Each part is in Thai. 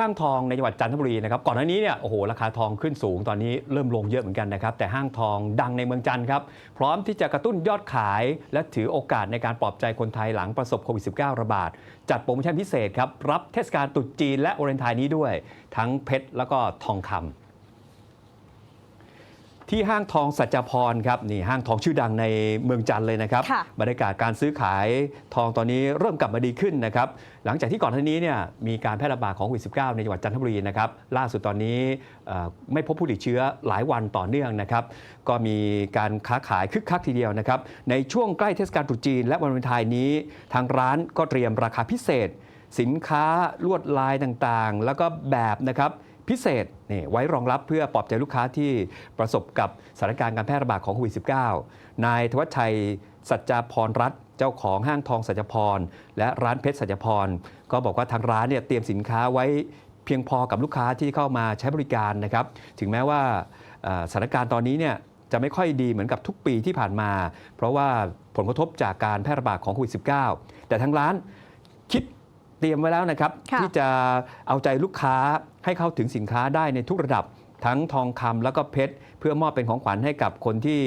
ห้างทองในจังหวัดจันทบุรีนะครับก่อนหน้านี้เนี่ยโอ้โหราคาทองขึ้นสูงตอนนี้เริ่มลงเยอะเหมือนกันนะครับแต่ห้างทองดังในเมืองจันทร์ครับพร้อมที่จะกระตุ้นยอดขาย และถือโอกาสในการปลอบใจคนไทยหลังประสบโควิด -19 ระบาด จัดโปรโมชั่นพิเศษครับรับเทศกาลตรุษจีนและโอเรนไทายนี้ด้วย ทั้งเพชรแล้วก็ทองคำ ที่ห้างทองสัจจพรครับนี่ห้างทองชื่อดังในเมืองจันทร์เลยนะครับค่ะบรรยากาศการซื้อขายทองตอนนี้เริ่มกลับมาดีขึ้นนะครับ หลังจากที่ก่อนหน้านี้เนี่ยมีการแพร่ระบาดของโควิด -19 ในจังหวัดจันทบุรีนะครับ ล่าสุดตอนนี้เอ่อไม่พบผู้ติดเชื้อหลายวันต่อเนื่องนะครับ ก็มีการค้าขายคึกคักทีเดียวนะครับ ในช่วงใกล้เทศกาลตรุษจีน และวันวาเลนไทน์นี้ ทางร้านก็เตรียมราคาพิเศษ สินค้าลวดลายต่างๆ แล้วก็แบบนะครับ พิเศษนี่ไว้รองรับเพื่อปลอบใจลูกค้าที่ประสบกับสถานการณ์การแพร่ระบาดของโควิด -19 นายธวัชชัยสัจจาพรรัตน์เจ้าของห้างทองสัจจพร และร้านเพชรสัจจพร ก็บอกว่าทางร้านเนี่ยเตรียมสินค้าไว้เพียงพอกับลูกค้าที่เข้ามาใช้บริการนะครับ ถึงแม้ว่าสถานการณ์ตอนนี้เนี่ยจะไม่ค่อยดีเหมือนกับทุกปีที่ผ่านมา เพราะว่าผลกระทบจากการแพร่ระบาดของโควิด -19 แต่ทางร้านคิด เตรียมไว้แล้วนะครับ ค่ะ ที่จะเอาใจลูกค้าให้เข้าถึงสินค้าได้ในทุกระดับทั้งทองคำแล้วก็เพชร เพื่อมอบเป็นของขวัญให้กับคนที่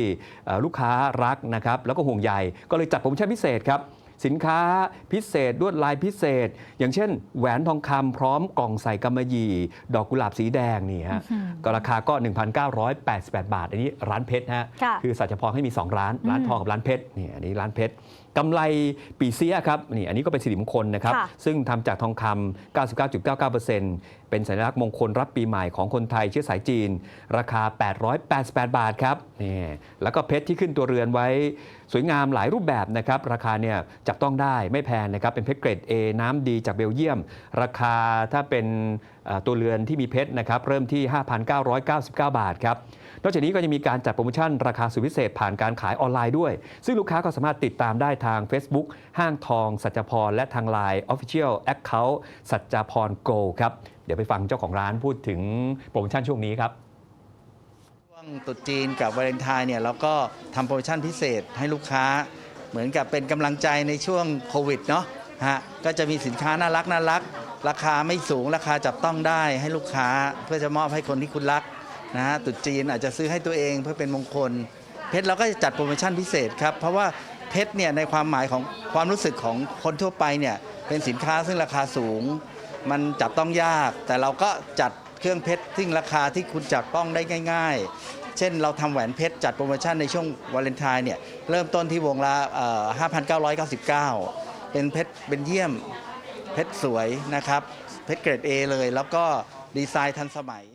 เอ่อลูกค้ารักนะครับ แล้วก็ห่วงใยก็เลยจัดโปรโมชั่นพิเศษครับ สินค้าพิเศษลวดลายพิเศษ อย่างเช่น แหวนทองคำพร้อมกล่องใส่กำมะหยี่ ดอกกุหลาบสีแดงนี่ฮะก็ราคาก็ 1,988 บาท อันนี้ร้านเพชรฮะค่ะคือสัจพรให้มี 2 ร้าน ร้านทองกับร้านเพชรนี่อันนี้ร้านเพชรกำไรปีเสียครับนี่อันนี้ก็เป็นสิริมงคลนะครับค่ะซึ่งทำจากทองคำ99.99%เป็นสัญลักษณ์มงคลรับปีใหม่ของคนไทยเชื้อสายจีน ราคา 888 บาทครับนี่แล้วก็เพชรที่ขึ้นตัวเรือนไว้ สวยงามหลายรูปแบบนะครับ ราคาเนี่ยจับต้องได้ไม่แพงนะครับเป็นเพชรเกรด A น้ำดีจากเบลเยียม ราคาถ้าเป็นตัวเรือนที่มีเพชรนะครับเริ่มที่ 5,999 บาทครับนอกจากนี้ก็จะมีการจัดโปรโมชั่นราคาสุดพิเศษผ่านการขายออนไลน์ด้วย ซึ่งลูกค้าก็สามารถติดตามได้ทาง Facebook ห้างทอง สัจจพร และทาง Line Official Account สัจจพร Go ครับ เดี๋ยวไปฟังเจ้าของร้านพูดถึงโปรโมชั่นช่วงนี้ครับช่วงตรุษจีนกับวาเลนไทน์เนี่ยเราก็ทำโปรโมชั่นพิเศษให้ลูกค้า มือนกับเป็นกำลังใจในช่วงโควิดเนาะฮะก็จะมีสินค้าน่ารักน่ารัก ราคาไม่สูงราคาจับต้องได้ให้ลูกค้าเพื่อจะมอบให้คนที่คุณรักนะฮะตรุษจีนอาจจะซื้อให้ตัวเองเพื่อเป็นมงคล เพชรเราก็จะจัดโปรโมชั่นพิเศษครับ เพราะว่าเพชรเนี่ยในความหมายของความรู้สึกของคนทั่วไปเนี่ยเป็นสินค้าซึ่งราคาสูง มันจับต้องยาก แต่เราก็จัดเครื่องเพชรซึ่งราคาที่คุณจับต้องได้ง่าย ๆ เช่นเราทำแหวนเพชรจัดโปรโมชั่นในช่วงวาเลนไทน์เนี่ยเริ่มต้นที่วงละ5,999 เป็นเพชรเป็นเยี่ยมเพชรสวยนะครับ เพชรเกรด A เลย แล้วก็ดีไซน์ทันสมัย